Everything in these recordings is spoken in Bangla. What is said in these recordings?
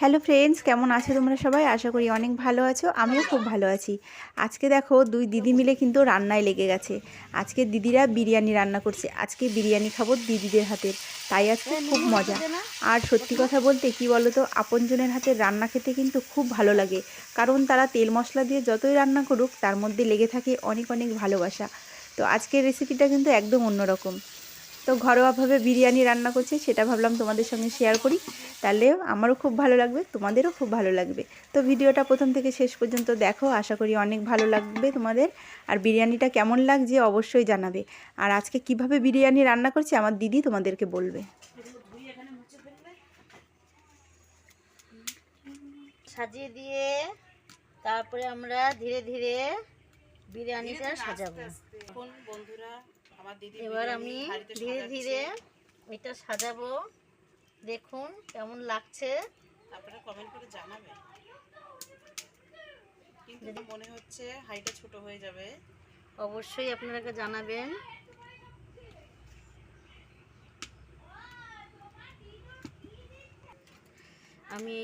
হ্যালো ফ্রেন্ডস কেমন আছো তোমরা সবাই? আশা করি অনেক ভালো আছো আমিও খুব ভালো আছি। আজকে দেখো দুই দিদি মিলে কিন্তু রান্নায় লেগে গেছে। আজকে দিদিরা বিরিয়ানি রান্না করছে। আজকে বিরিয়ানি খাব দিদিদের হাতের। তাই আজকে খুব মজা। আর সত্যি কথা বলতে কি বলো তো আপনজনের হাতের রান্না খেতে কিন্তু খুব ভালো লাগে। কারণ তারা তেল মশলা দিয়ে যতই রান্না করুক তার মধ্যে লেগে থাকে অনেক অনেক ভালোবাসা। তো আজকের রেসিপিটা কিন্তু একদম অন্যরকম। তো ঘরোয়াভাবে বিরিয়ানি রান্না করছি সেটা ভাবলাম তোমাদের সঙ্গে শেয়ার করি। তাহলে আমারও খুব ভালো লাগবে তোমাদেরও খুব ভালো লাগবে। তো ভিডিওটা প্রথম থেকে শেষ পর্যন্ত দেখো আশা করি অনেক ভালো লাগবে তোমাদের। আর বিরিয়ানিটা কেমন লাগছে অবশ্যই জানাবে। আর আজকে কীভাবে বিরিয়ানি রান্না করছি আমার দিদি তোমাদেরকে বলবে। সাজিয়ে দিয়ে তারপরে আমরা ধীরে ধীরে বিরিয়ানিটা সাজাবো। বন্ধুরা এবার আমি ধীরে। ধীরে এটা সাজাবো। দেখুন কেমন লাগছে। আপনারা কমেন্ট করে জানাবেন। কিন্তু মনে হচ্ছে হাইটা ছোট হয়ে যাবে। অবশ্যই আপনারা জানাবেন। আমি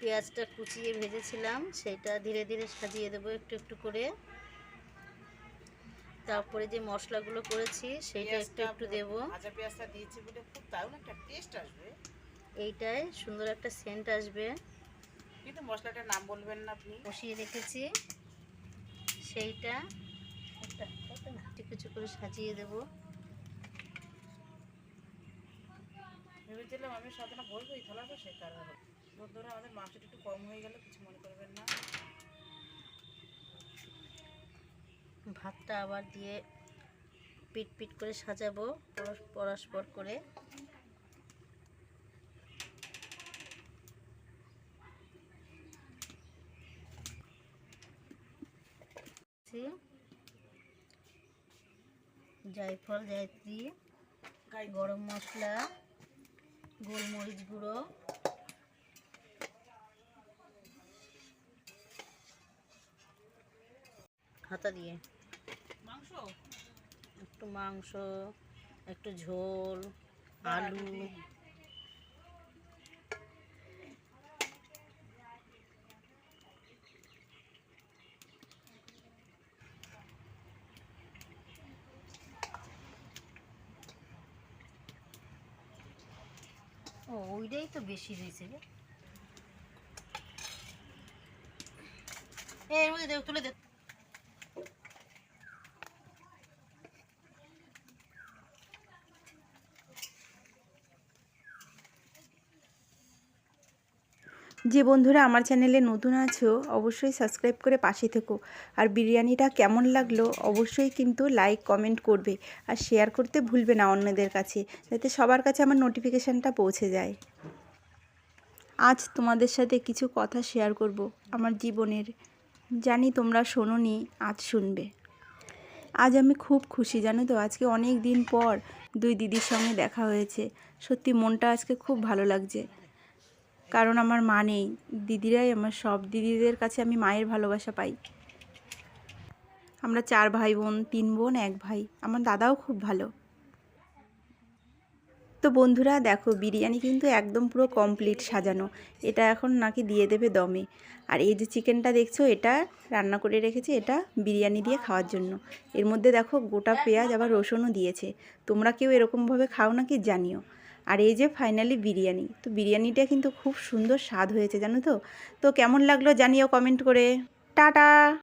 পেঁয়াজটা কুচিয়ে ভেজেছিলাম সেটা ধীরে ধীরে সাজিয়ে দেবো একটু একটু করে। তারপরে যে মশলাগুলো করেছি সেটা একটু একটু দেবো। ভাজা পেঁয়াজটা দিয়েছি বলে খুব দারুণ একটা টেস্ট আসবে। এইটায় সুন্দর একটা সেন্ট আসবে। কিন্তু মশলাটার নাম বলবেন না আপনি। বসিয়ে রেখেছি। সেইটা একটা কিছু করে সাজিয়ে দেবো। ভেবেছিলাম আমি সাধারণ বলব এই থালাটা সে কারণে বন্ধুরা আমাদের মাংসটা একটু কম হয়ে গেলে কিছু মনে করবেন না ভাতটা আবার দিয়ে পিট পিট করে সাজাবো পরস- পরস্পর করে। জায়ফল জায়ত্রী গরম মশলা গোলমরিচ গুঁড়ো। হাতা দিয়ে। একটু মাংস একটু ঝোল আলু। ও ওইটাই তো বেশি হয়েছে রে। এর মধ্যে তুলে দে। যে বন্ধুরা আমার চ্যানেলে নতুন আছো, অবশ্যই সাবস্ক্রাইব করে পাশে থেকো। আর বিরিয়ানিটা কেমন লাগল অবশ্যই কিন্তু লাইক কমেন্ট করবে। আর শেয়ার করতে ভুলবে না অন্যদের কাছে, যাতে সবার কাছে আমার নোটিফিকেশানটা পৌঁছে যায়। আজ তোমাদের সাথে কিছু কথা শেয়ার করব আমার জীবনের। জানি তোমরা শোনোনি, আজ শুনবে। আজ আমি খুব খুশি, জানো তো? আজকে অনেক দিন পর দুই দিদির সঙ্গে দেখা হয়েছে। সত্যি মনটা আজকে খুব ভালো লাগছে। কারণ আমার মা নেই। দিদিরাই আমার সব দিদিদের কাছে আমি মায়ের ভালোবাসা পাই। আমরা চার ভাই বোন, তিন বোন, এক ভাই। আমার দাদাও খুব ভালো। তো বন্ধুরা, দেখো, বিরিয়ানি কিন্তু একদম পুরো কমপ্লিট সাজানো। এটা এখন নাকি দিয়ে দেবে দমে। আর এই যে চিকেনটা দেখছ, এটা রান্না করে রেখেছে, এটা বিরিয়ানি দিয়ে খাওয়ার জন্য। এর মধ্যে দেখো গোটা পেঁয়াজ আবার রসুনও দিয়েছে। তোমরা কেউ এরকমভাবে খাও নাকি জানিও। আর এই যে ফাইনালি বিরিয়ানি। তো বিরিয়ানিটা কিন্তু খুব সুন্দর স্বাদ হয়েছে, জানো তো? তো কেমন লাগল জানিও কমেন্ট করে। টাটা!